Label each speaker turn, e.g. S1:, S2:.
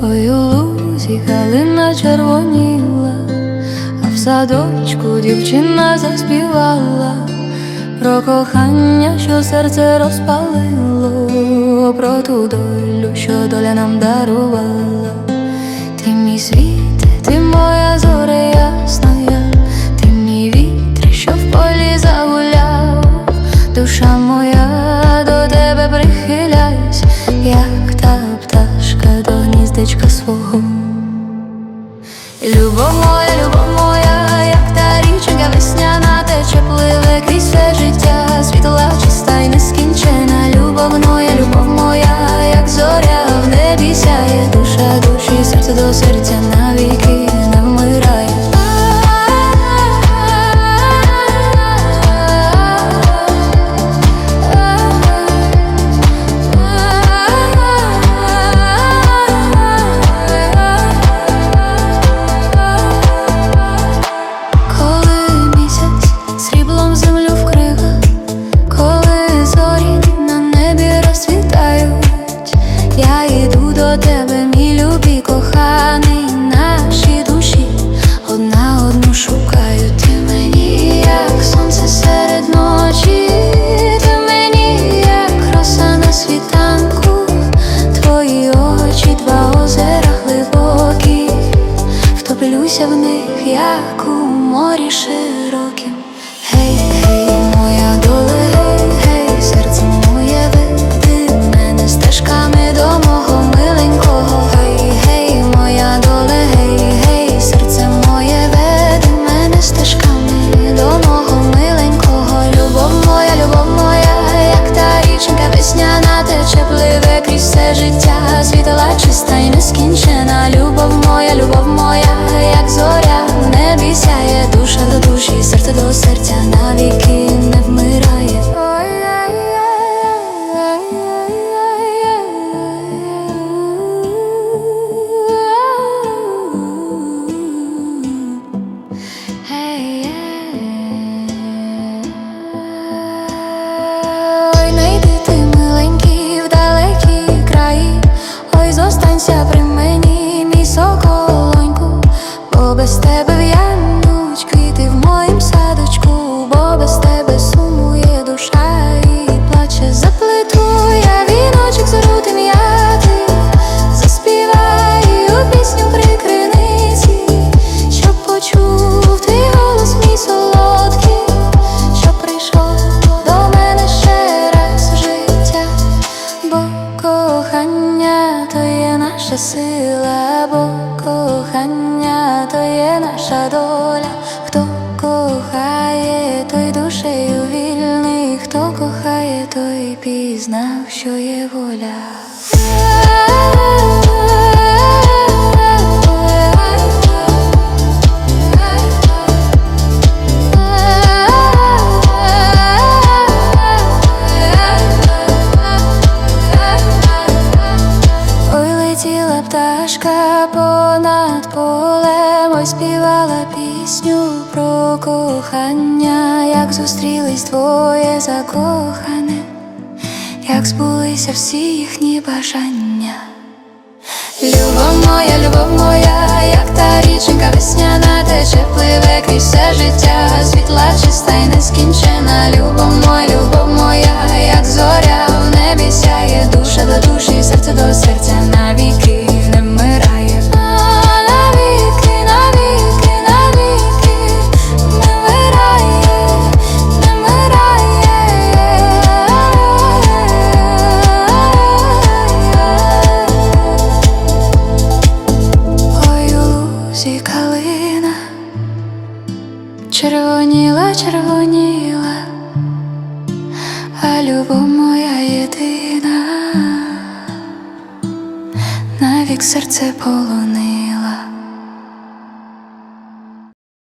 S1: вулиці галина червоніла, а в садочку дівчина заспівала про кохання, що серце розпалило, про ту долю, що доля нам дарувала. Ти мій світ, до серця навіки не вмирає. Коли місяць сріблом землю вкрила, коли зорі на небі розцвітають, я йду до тебе, в них, як у морі широкім. Світла чиста і нескінчена. Любов моя, любов моя, як зоря в небі сяє, душа до душі, серце до серця навіки кохання то є наша доля. Хто кохає, той душею вільний, хто кохає, той пізнав, що є воля. Ой, летіла пташка понад полем, Ой співала пісню про кохання, як зустрілись двоє закохане, як збулися всі їхні бажання. Любов моя, любов моя, як та річенька весняна, тече пливе крізь все життя, світла чиста й нескінчена. Любов моя, у калина. Червоніла, червоніла, а любов моя єдина, навік серце полонила.